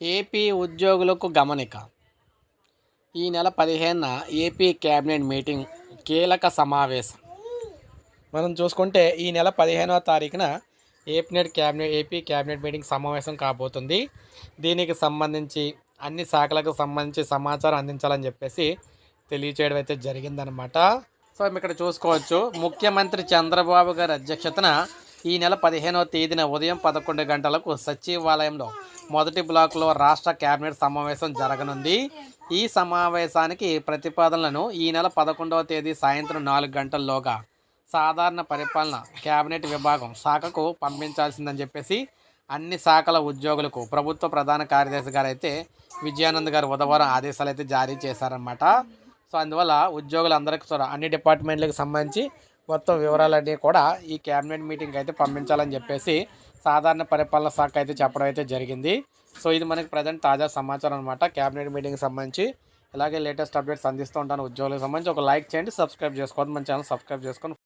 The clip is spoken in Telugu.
ఏపీ ఉద్యోగులకు గమనిక. ఈ నెల పదిహేనున ఏపీ క్యాబినెట్ మీటింగ్ కీలక సమావేశం. మనం చూసుకుంటే ఈ నెల పదిహేనవ తారీఖున ఏపీనెట్ క్యాబినెట్ ఏపీ క్యాబినెట్ మీటింగ్ సమావేశం కాబోతుంది. దీనికి సంబంధించి అన్ని శాఖలకు సంబంధించి సమాచారం అందించాలని చెప్పేసి తెలియచేయడం అయితే జరిగిందనమాట సో మేము ఇక్కడ చూసుకోవచ్చు. ముఖ్యమంత్రి చంద్రబాబు గారి అధ్యక్షతన ఈ నెల పదిహేనవ తేదీన ఉదయం పదకొండు గంటలకు సచివాలయంలో మొదటి బ్లాక్లో రాష్ట్ర కేబినెట్ సమావేశం జరగనుంది. ఈ సమావేశానికి ప్రతిపాదనలను ఈ నెల పదకొండవ తేదీ సాయంత్రం నాలుగు గంటల్లోగా సాధారణ పరిపాలన కేబినెట్ విభాగం శాఖకు పంపించాల్సిందని చెప్పేసి అన్ని శాఖల ఉద్యోగులకు ప్రభుత్వ ప్రధాన కార్యదర్శి గారు అయితే విజయానంద్ గారు బుధవారం ఆదేశాలు అయితే జారీ చేశారన్నమాట. సో అందువల్ల ఉద్యోగులందరికీ కూడా అన్ని డిపార్ట్మెంట్లకు సంబంధించి మొత్తం వివరాలన్నీ కూడా ఈ క్యాబినెట్ మీటింగ్ అయితే పంపించాలని చెప్పేసి సాధారణ పరిపాలన శాఖ అయితే చెప్పడం అయితే జరిగింది. సో ఇది మనకి ప్రజెంట్ తాజా సమాచారం అనమాట క్యాబినెట్ మీటింగ్కి సంబంధించి ఇలాగే లేటెస్ట్ అప్డేట్స్ అందిస్తూ ఉంటాను ఉద్యోగులకు సంబంధించి. ఒక లైక్ చేయండి సబ్స్క్రైబ్ చేసుకోండి మన ఛానల్ సబ్స్క్రైబ్ చేసుకొని